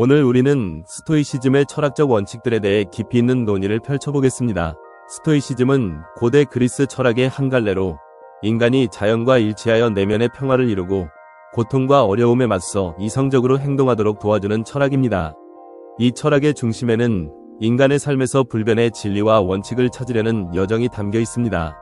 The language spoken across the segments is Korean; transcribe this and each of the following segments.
오늘 우리는 스토이시즘의 철학적 원칙들에 대해 깊이 있는 논의를 펼쳐보겠습니다. 스토이시즘은 고대 그리스 철학의 한 갈래로 인간이 자연과 일치하여 내면의 평화를 이루고 고통과 어려움에 맞서 이성적으로 행동하도록 도와주는 철학입니다. 이 철학의 중심에는 인간의 삶에서 불변의 진리와 원칙을 찾으려는 여정이 담겨 있습니다.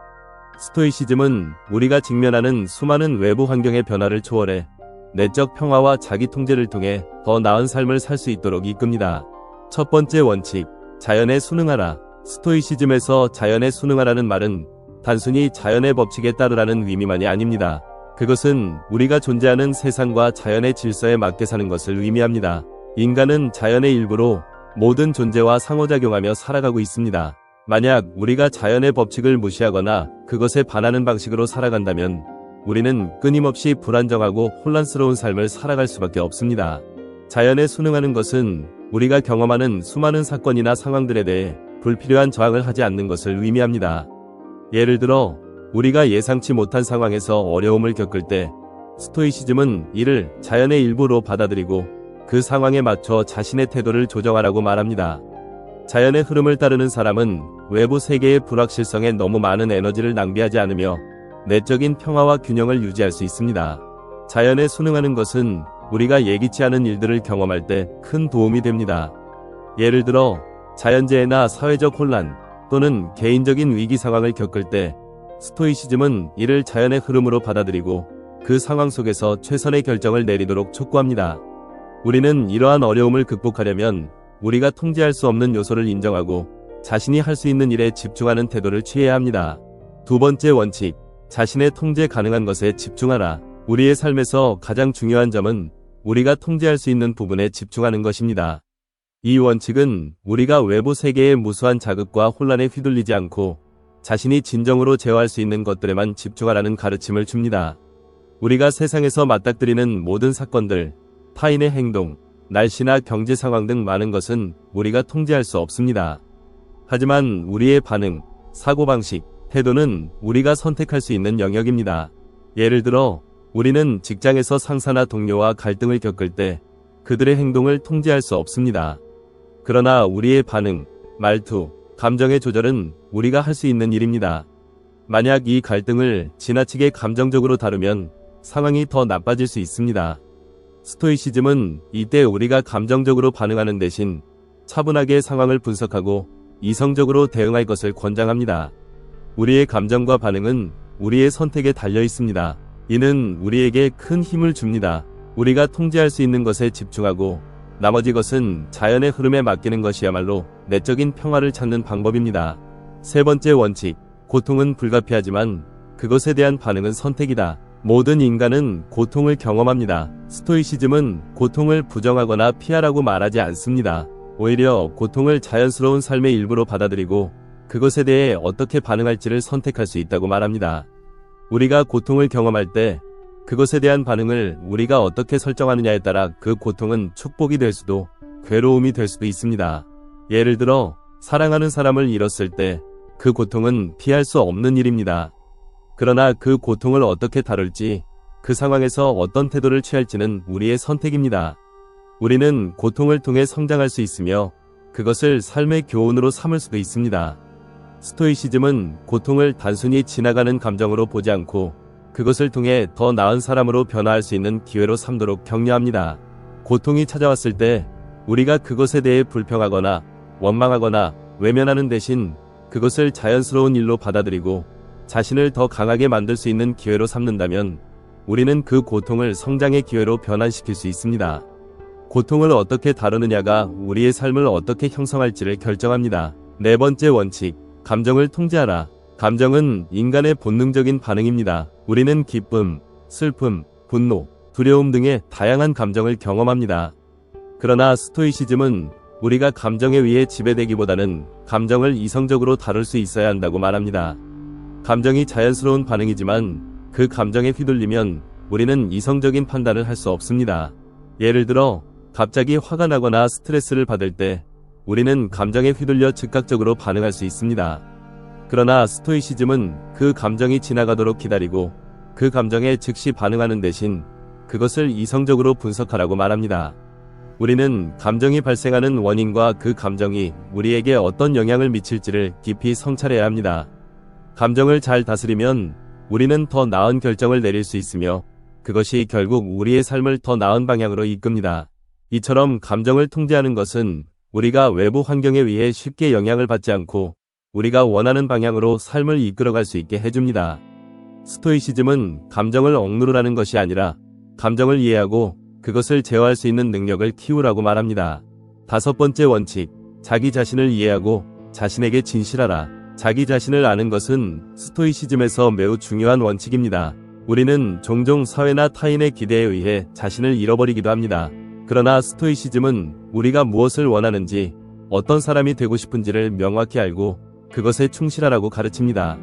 스토이시즘은 우리가 직면하는 수많은 외부 환경의 변화를 초월해 내적 평화와 자기 통제를 통해 더 나은 삶을 살 수 있도록 이끕니다. 첫 번째 원칙, 자연에 순응하라. 스토이시즘에서 자연에 순응하라는 말은 단순히 자연의 법칙에 따르라는 의미만이 아닙니다. 그것은 우리가 존재하는 세상과 자연의 질서에 맞게 사는 것을 의미합니다. 인간은 자연의 일부로 모든 존재와 상호작용하며 살아가고 있습니다. 만약 우리가 자연의 법칙을 무시하거나 그것에 반하는 방식으로 살아간다면 우리는 끊임없이 불안정하고 혼란스러운 삶을 살아갈 수밖에 없습니다. 자연에 순응하는 것은 우리가 경험하는 수많은 사건이나 상황들에 대해 불필요한 저항을 하지 않는 것을 의미합니다. 예를 들어 우리가 예상치 못한 상황에서 어려움을 겪을 때 스토이시즘은 이를 자연의 일부로 받아들이고 그 상황에 맞춰 자신의 태도를 조정하라고 말합니다. 자연의 흐름을 따르는 사람은 외부 세계의 불확실성에 너무 많은 에너지를 낭비하지 않으며 내적인 평화와 균형을 유지할 수 있습니다. 자연에 순응하는 것은 우리가 예기치 않은 일들을 경험할 때 큰 도움이 됩니다. 예를 들어 자연재해나 사회적 혼란 또는 개인적인 위기 상황을 겪을 때 스토이시즘은 이를 자연의 흐름으로 받아들이고 그 상황 속에서 최선의 결정을 내리도록 촉구합니다. 우리는 이러한 어려움을 극복하려면 우리가 통제할 수 없는 요소를 인정하고 자신이 할 수 있는 일에 집중하는 태도를 취해야 합니다. 두 번째 원칙, 자신의 통제 가능한 것에 집중하라. 우리의 삶에서 가장 중요한 점은 우리가 통제할 수 있는 부분에 집중하는 것입니다. 이 원칙은 우리가 외부 세계의 무수한 자극과 혼란에 휘둘리지 않고 자신이 진정으로 제어할 수 있는 것들에만 집중하라는 가르침을 줍니다. 우리가 세상에서 맞닥뜨리는 모든 사건들, 타인의 행동, 날씨나 경제 상황 등 많은 것은 우리가 통제할 수 없습니다. 하지만 우리의 반응, 사고방식, 태도는 우리가 선택할 수 있는 영역입니다. 예를 들어, 우리는 직장에서 상사나 동료와 갈등을 겪을 때 그들의 행동을 통제할 수 없습니다. 그러나 우리의 반응, 말투, 감정의 조절은 우리가 할 수 있는 일입니다. 만약 이 갈등을 지나치게 감정적으로 다루면 상황이 더 나빠질 수 있습니다. 스토이시즘은 이때 우리가 감정적으로 반응하는 대신 차분하게 상황을 분석하고 이성적으로 대응할 것을 권장합니다. 우리의 감정과 반응은 우리의 선택에 달려 있습니다. 이는 우리에게 큰 힘을 줍니다. 우리가 통제할 수 있는 것에 집중하고 나머지 것은 자연의 흐름에 맡기는 것이야말로 내적인 평화를 찾는 방법입니다. 세 번째 원칙, 고통은 불가피하지만 그것에 대한 반응은 선택이다. 모든 인간은 고통을 경험합니다. 스토이시즘은 고통을 부정하거나 피하라고 말하지 않습니다. 오히려 고통을 자연스러운 삶의 일부로 받아들이고 그것에 대해 어떻게 반응할지를 선택할 수 있다고 말합니다. 우리가 고통을 경험할 때 그것에 대한 반응을 우리가 어떻게 설정하느냐에 따라 그 고통은 축복이 될 수도 괴로움이 될 수도 있습니다. 예를 들어 사랑하는 사람을 잃었을 때 그 고통은 피할 수 없는 일입니다. 그러나 그 고통을 어떻게 다룰지 그 상황에서 어떤 태도를 취할지는 우리의 선택입니다. 우리는 고통을 통해 성장할 수 있으며 그것을 삶의 교훈으로 삼을 수도 있습니다. 스토이시즘은 고통을 단순히 지나가는 감정으로 보지 않고 그것을 통해 더 나은 사람으로 변화할 수 있는 기회로 삼도록 격려합니다. 고통이 찾아왔을 때 우리가 그것에 대해 불평하거나 원망하거나 외면하는 대신 그것을 자연스러운 일로 받아들이고 자신을 더 강하게 만들 수 있는 기회로 삼는다면 우리는 그 고통을 성장의 기회로 변환시킬 수 있습니다. 고통을 어떻게 다루느냐가 우리의 삶을 어떻게 형성할지를 결정합니다. 네 번째 원칙, 감정을 통제하라. 감정은 인간의 본능적인 반응입니다. 우리는 기쁨, 슬픔, 분노, 두려움 등의 다양한 감정을 경험합니다. 그러나 스토이시즘은 우리가 감정에 의해 지배되기보다는 감정을 이성적으로 다룰 수 있어야 한다고 말합니다. 감정이 자연스러운 반응이지만 그 감정에 휘둘리면 우리는 이성적인 판단을 할 수 없습니다. 예를 들어 갑자기 화가 나거나 스트레스를 받을 때 우리는 감정에 휘둘려 즉각적으로 반응할 수 있습니다. 그러나 스토이시즘은 그 감정이 지나가도록 기다리고 그 감정에 즉시 반응하는 대신 그것을 이성적으로 분석하라고 말합니다. 우리는 감정이 발생하는 원인과 그 감정이 우리에게 어떤 영향을 미칠지를 깊이 성찰해야 합니다. 감정을 잘 다스리면 우리는 더 나은 결정을 내릴 수 있으며 그것이 결국 우리의 삶을 더 나은 방향으로 이끕니다. 이처럼 감정을 통제하는 것은 우리가 외부 환경에 의해 쉽게 영향을 받지 않고 우리가 원하는 방향으로 삶을 이끌어갈 수 있게 해줍니다. 스토이시즘은 감정을 억누르라는 것이 아니라 감정을 이해하고 그것을 제어할 수 있는 능력을 키우라고 말합니다. 다섯 번째 원칙, 자기 자신을 이해하고 자신에게 진실하라. 자기 자신을 아는 것은 스토이시즘에서 매우 중요한 원칙입니다. 우리는 종종 사회나 타인의 기대에 의해 자신을 잃어버리기도 합니다. 그러나 스토이시즘은 우리가 무엇을 원하는지, 어떤 사람이 되고 싶은지를 명확히 알고 그것에 충실하라고 가르칩니다.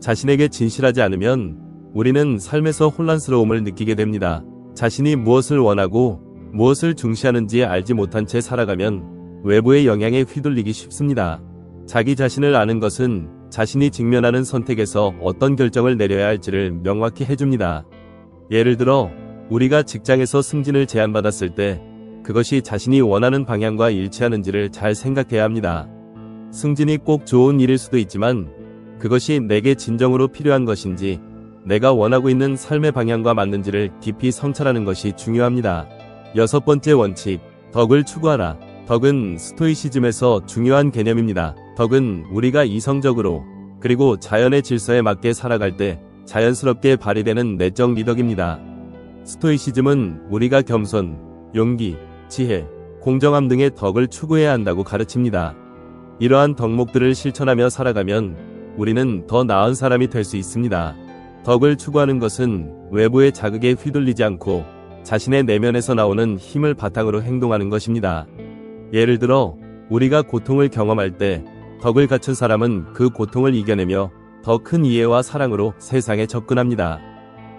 자신에게 진실하지 않으면 우리는 삶에서 혼란스러움을 느끼게 됩니다. 자신이 무엇을 원하고 무엇을 중시하는지 알지 못한 채 살아가면 외부의 영향에 휘둘리기 쉽습니다. 자기 자신을 아는 것은 자신이 직면하는 선택에서 어떤 결정을 내려야 할지를 명확히 해줍니다. 예를 들어, 우리가 직장에서 승진을 제안받았을 때 그것이 자신이 원하는 방향과 일치하는지를 잘 생각해야 합니다. 승진이 꼭 좋은 일일 수도 있지만 그것이 내게 진정으로 필요한 것인지 내가 원하고 있는 삶의 방향과 맞는지를 깊이 성찰하는 것이 중요합니다. 여섯 번째 원칙, 덕을 추구하라. 덕은 스토이시즘에서 중요한 개념입니다. 덕은 우리가 이성적으로 그리고 자연의 질서에 맞게 살아갈 때 자연스럽게 발휘되는 내적 미덕입니다. 스토이시즘은 우리가 겸손, 용기, 지혜, 공정함 등의 덕을 추구해야 한다고 가르칩니다. 이러한 덕목들을 실천하며 살아가면 우리는 더 나은 사람이 될 수 있습니다. 덕을 추구하는 것은 외부의 자극에 휘둘리지 않고 자신의 내면에서 나오는 힘을 바탕으로 행동하는 것입니다. 예를 들어, 우리가 고통을 경험할 때 덕을 갖춘 사람은 그 고통을 이겨내며 더 큰 이해와 사랑으로 세상에 접근합니다.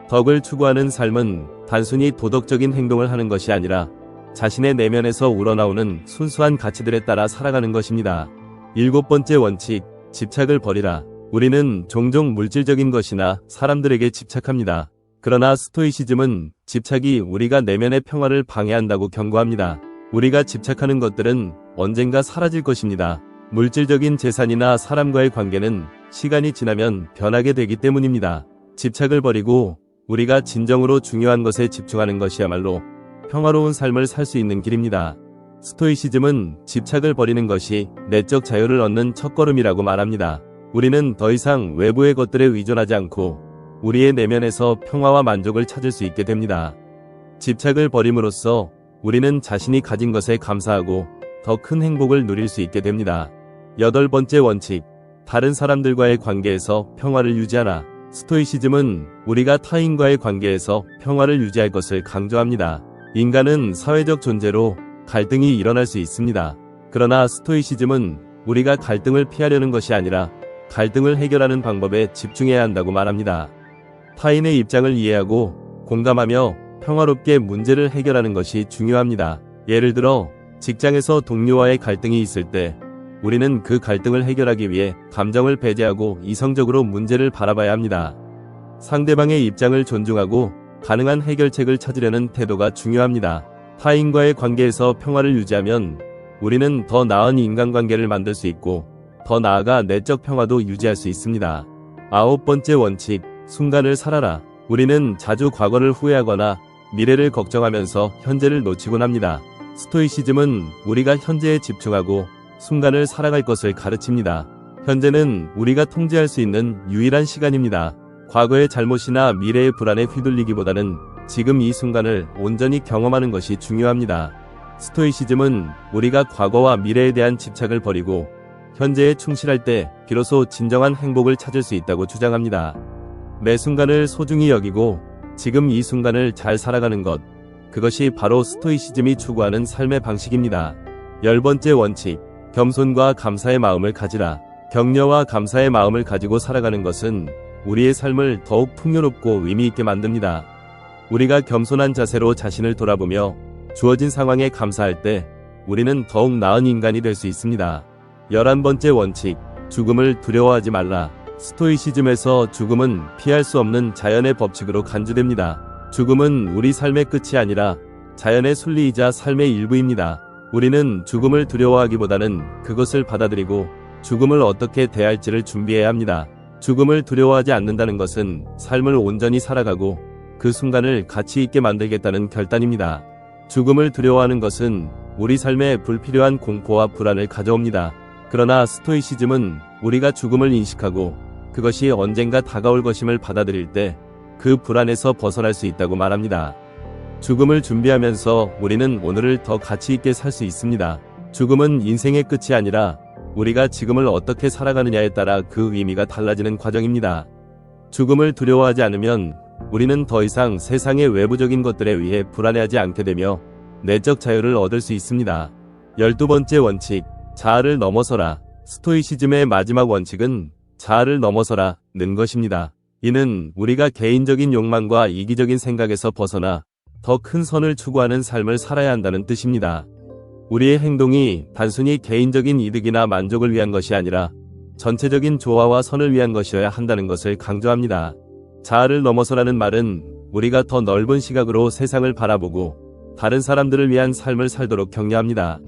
덕을 추구하는 삶은 단순히 도덕적인 행동을 하는 것이 아니라 자신의 내면에서 우러나오는 순수한 가치들에 따라 살아가는 것입니다. 일곱 번째 원칙, 집착을 버리라. 우리는 종종 물질적인 것이나 사람들에게 집착합니다. 그러나 스토이시즘은 집착이 우리가 내면의 평화를 방해한다고 경고합니다. 우리가 집착하는 것들은 언젠가 사라질 것입니다. 물질적인 재산이나 사람과의 관계는 시간이 지나면 변하게 되기 때문입니다. 집착을 버리고 우리가 진정으로 중요한 것에 집중하는 것이야말로 평화로운 삶을 살 수 있는 길입니다. 스토이시즘은 집착을 버리는 것이 내적 자유를 얻는 첫걸음이라고 말합니다. 우리는 더 이상 외부의 것들에 의존하지 않고 우리의 내면에서 평화와 만족을 찾을 수 있게 됩니다. 집착을 버림으로써 우리는 자신이 가진 것에 감사하고 더 큰 행복을 누릴 수 있게 됩니다. 여덟 번째 원칙, 다른 사람들과의 관계에서 평화를 유지하라. 스토이시즘은 우리가 타인과의 관계에서 평화를 유지할 것을 강조합니다. 인간은 사회적 존재로 갈등이 일어날 수 있습니다. 그러나 스토이시즘은 우리가 갈등을 피하려는 것이 아니라 갈등을 해결하는 방법에 집중해야 한다고 말합니다. 타인의 입장을 이해하고 공감하며 평화롭게 문제를 해결하는 것이 중요합니다. 예를 들어 직장에서 동료와의 갈등이 있을 때 우리는 그 갈등을 해결하기 위해 감정을 배제하고 이성적으로 문제를 바라봐야 합니다. 상대방의 입장을 존중하고 가능한 해결책을 찾으려는 태도가 중요합니다. 타인과의 관계에서 평화를 유지하면 우리는 더 나은 인간관계를 만들 수 있고 더 나아가 내적 평화도 유지할 수 있습니다. 아홉 번째 원칙, 순간을 살아라. 우리는 자주 과거를 후회하거나 미래를 걱정하면서 현재를 놓치곤 합니다. 스토이시즘은 우리가 현재에 집중하고 순간을 살아갈 것을 가르칩니다. 현재는 우리가 통제할 수 있는 유일한 시간입니다. 과거의 잘못이나 미래의 불안에 휘둘리기보다는 지금 이 순간을 온전히 경험하는 것이 중요합니다. 스토이시즘은 우리가 과거와 미래에 대한 집착을 버리고 현재에 충실할 때 비로소 진정한 행복을 찾을 수 있다고 주장합니다. 매 순간을 소중히 여기고 지금 이 순간을 잘 살아가는 것. 그것이 바로 스토이시즘이 추구하는 삶의 방식입니다. 열 번째 원칙. 겸손과 감사의 마음을 가지라. 격려와 감사의 마음을 가지고 살아가는 것은 우리의 삶을 더욱 풍요롭고 의미있게 만듭니다. 우리가 겸손한 자세로 자신을 돌아보며 주어진 상황에 감사할 때 우리는 더욱 나은 인간이 될 수 있습니다. 열한 번째 원칙, 죽음을 두려워하지 말라. 스토이시즘에서 죽음은 피할 수 없는 자연의 법칙으로 간주됩니다. 죽음은 우리 삶의 끝이 아니라 자연의 순리이자 삶의 일부입니다. 우리는 죽음을 두려워하기보다는 그것을 받아들이고 죽음을 어떻게 대할지를 준비해야 합니다. 죽음을 두려워하지 않는다는 것은 삶을 온전히 살아가고 그 순간을 가치 있게 만들겠다는 결단입니다. 죽음을 두려워하는 것은 우리 삶에 불필요한 공포와 불안을 가져옵니다. 그러나 스토이시즘은 우리가 죽음을 인식하고 그것이 언젠가 다가올 것임을 받아들일 때 그 불안에서 벗어날 수 있다고 말합니다. 죽음을 준비하면서 우리는 오늘을 더 가치 있게 살 수 있습니다. 죽음은 인생의 끝이 아니라 우리가 지금을 어떻게 살아가느냐에 따라 그 의미가 달라지는 과정입니다. 죽음을 두려워하지 않으면 우리는 더 이상 세상의 외부적인 것들에 의해 불안해하지 않게 되며 내적 자유를 얻을 수 있습니다. 열두 번째 원칙, 자아를 넘어서라. 스토이시즘의 마지막 원칙은 자아를 넘어서라 는 것입니다. 이는 우리가 개인적인 욕망과 이기적인 생각에서 벗어나 더 큰 선을 추구하는 삶을 살아야 한다는 뜻입니다. 우리의 행동이 단순히 개인적인 이득이나 만족을 위한 것이 아니라 전체적인 조화와 선을 위한 것이어야 한다는 것을 강조합니다. 자아를 넘어서라는 말은 우리가 더 넓은 시각으로 세상을 바라보고 다른 사람들을 위한 삶을 살도록 격려합니다.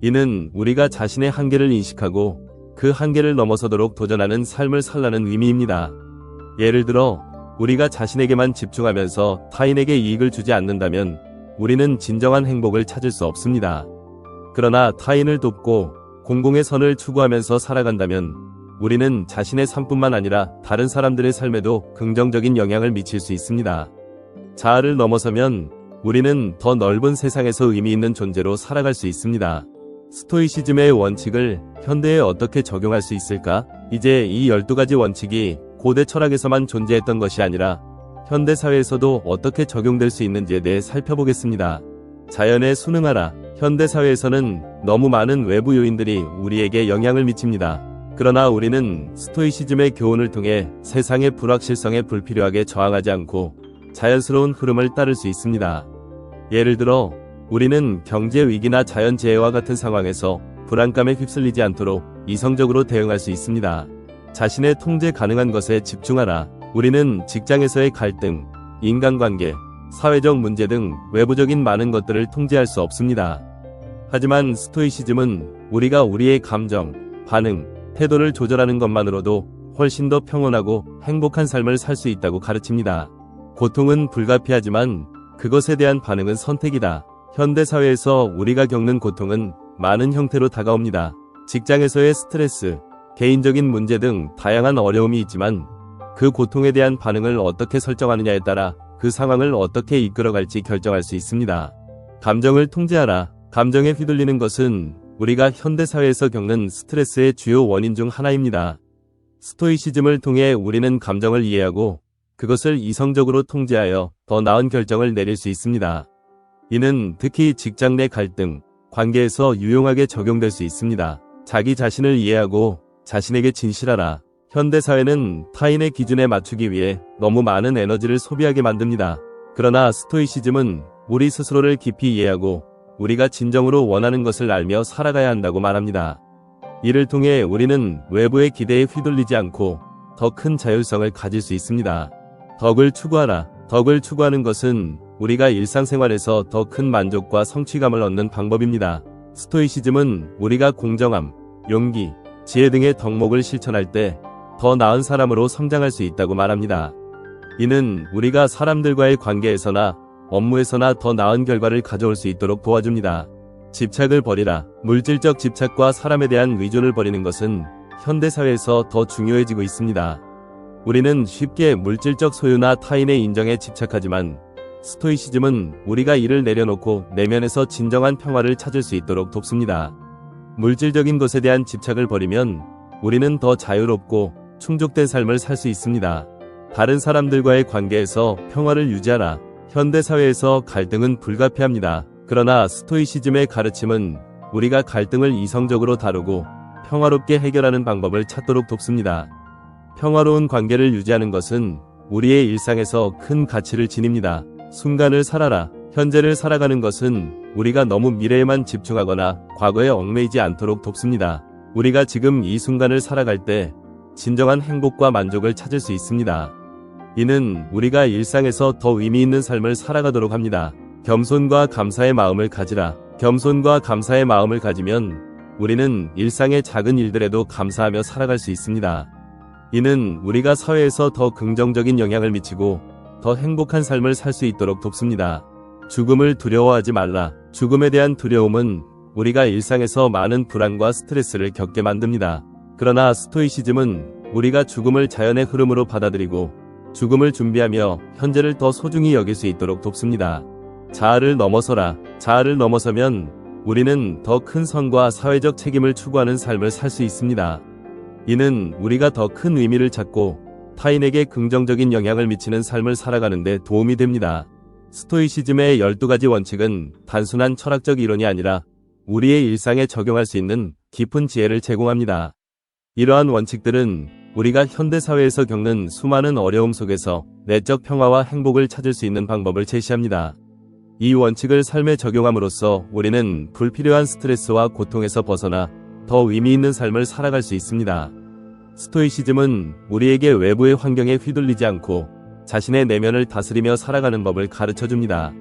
이는 우리가 자신의 한계를 인식하고 그 한계를 넘어서도록 도전하는 삶을 살라는 의미입니다. 예를 들어, 우리가 자신에게만 집중하면서 타인에게 이익을 주지 않는다면 우리는 진정한 행복을 찾을 수 없습니다. 그러나 타인을 돕고 공공의 선을 추구하면서 살아간다면 우리는 자신의 삶뿐만 아니라 다른 사람들의 삶에도 긍정적인 영향을 미칠 수 있습니다. 자아를 넘어서면 우리는 더 넓은 세상에서 의미 있는 존재로 살아갈 수 있습니다. 스토이시즘의 원칙을 현대에 어떻게 적용할 수 있을까? 이제 이 12가지 원칙이 고대 철학에서만 존재했던 것이 아니라 현대 사회에서도 어떻게 적용될 수 있는지에 대해 살펴보겠습니다. 자연에 순응하라. 현대 사회에서는 너무 많은 외부 요인들이 우리에게 영향을 미칩니다. 그러나 우리는 스토이시즘의 교훈을 통해 세상의 불확실성에 불필요하게 저항하지 않고 자연스러운 흐름을 따를 수 있습니다. 예를 들어 우리는 경제 위기나 자연 재해와 같은 상황에서 불안감에 휩쓸리지 않도록 이성적으로 대응할 수 있습니다. 자신의 통제 가능한 것에 집중하라. 우리는 직장에서의 갈등, 인간관계, 사회적 문제 등 외부적인 많은 것들을 통제할 수 없습니다. 하지만 스토이시즘은 우리가 우리의 감정, 반응, 태도를 조절하는 것만으로도 훨씬 더 평온하고 행복한 삶을 살 수 있다고 가르칩니다. 고통은 불가피하지만 그것에 대한 반응은 선택이다. 현대 사회에서 우리가 겪는 고통은 많은 형태로 다가옵니다. 직장에서의 스트레스, 개인적인 문제 등 다양한 어려움이 있지만 그 고통에 대한 반응을 어떻게 설정하느냐에 따라 그 상황을 어떻게 이끌어갈지 결정할 수 있습니다. 감정을 통제하라. 감정에 휘둘리는 것은 우리가 현대사회에서 겪는 스트레스의 주요 원인 중 하나입니다. 스토이시즘을 통해 우리는 감정을 이해하고 그것을 이성적으로 통제하여 더 나은 결정을 내릴 수 있습니다. 이는 특히 직장 내 갈등, 관계에서 유용하게 적용될 수 있습니다. 자기 자신을 이해하고 자신에게 진실하라. 현대사회는 타인의 기준에 맞추기 위해 너무 많은 에너지를 소비하게 만듭니다. 그러나 스토이시즘은 우리 스스로를 깊이 이해하고 우리가 진정으로 원하는 것을 알며 살아가야 한다고 말합니다. 이를 통해 우리는 외부의 기대에 휘둘리지 않고 더 큰 자율성을 가질 수 있습니다. 덕을 추구하라. 덕을 추구하는 것은 우리가 일상생활에서 더 큰 만족과 성취감을 얻는 방법입니다. 스토이시즘은 우리가 공정함, 용기, 지혜 등의 덕목을 실천할 때 더 나은 사람으로 성장할 수 있다고 말합니다. 이는 우리가 사람들과의 관계에서나 업무에서나 더 나은 결과를 가져올 수 있도록 도와줍니다. 집착을 버리라. 물질적 집착과 사람에 대한 의존을 버리는 것은 현대사회에서 더 중요해지고 있습니다. 우리는 쉽게 물질적 소유나 타인의 인정에 집착하지만 스토이시즘은 우리가 이를 내려놓고 내면에서 진정한 평화를 찾을 수 있도록 돕습니다. 물질적인 것에 대한 집착을 버리면 우리는 더 자유롭고 충족된 삶을 살 수 있습니다. 다른 사람들과의 관계에서 평화를 유지하라. 현대사회에서 갈등은 불가피합니다. 그러나 스토이시즘의 가르침은 우리가 갈등을 이성적으로 다루고 평화롭게 해결하는 방법을 찾도록 돕습니다. 평화로운 관계를 유지하는 것은 우리의 일상에서 큰 가치를 지닙니다. 순간을 살아라. 현재를 살아가는 것은 우리가 너무 미래에만 집중하거나 과거에 얽매이지 않도록 돕습니다. 우리가 지금 이 순간을 살아갈 때 진정한 행복과 만족을 찾을 수 있습니다. 이는 우리가 일상에서 더 의미 있는 삶을 살아가도록 합니다. 겸손과 감사의 마음을 가지라. 겸손과 감사의 마음을 가지면 우리는 일상의 작은 일들에도 감사하며 살아갈 수 있습니다. 이는 우리가 사회에서 더 긍정적인 영향을 미치고 더 행복한 삶을 살 수 있도록 돕습니다. 죽음을 두려워하지 말라. 죽음에 대한 두려움은 우리가 일상에서 많은 불안과 스트레스를 겪게 만듭니다. 그러나 스토이시즘은 우리가 죽음을 자연의 흐름으로 받아들이고 죽음을 준비하며 현재를 더 소중히 여길 수 있도록 돕습니다. 자아를 넘어서라. 자아를 넘어서면 우리는 더 큰 선과 사회적 책임을 추구하는 삶을 살 수 있습니다. 이는 우리가 더 큰 의미를 찾고 타인에게 긍정적인 영향을 미치는 삶을 살아가는 데 도움이 됩니다. 스토이시즘의 12가지 원칙은 단순한 철학적 이론이 아니라 우리의 일상에 적용할 수 있는 깊은 지혜를 제공합니다. 이러한 원칙들은 우리가 현대사회에서 겪는 수많은 어려움 속에서 내적 평화와 행복을 찾을 수 있는 방법을 제시합니다. 이 원칙을 삶에 적용함으로써 우리는 불필요한 스트레스와 고통에서 벗어나 더 의미 있는 삶을 살아갈 수 있습니다. 스토이시즘은 우리에게 외부의 환경에 휘둘리지 않고 자신의 내면을 다스리며 살아가는 법을 가르쳐 줍니다.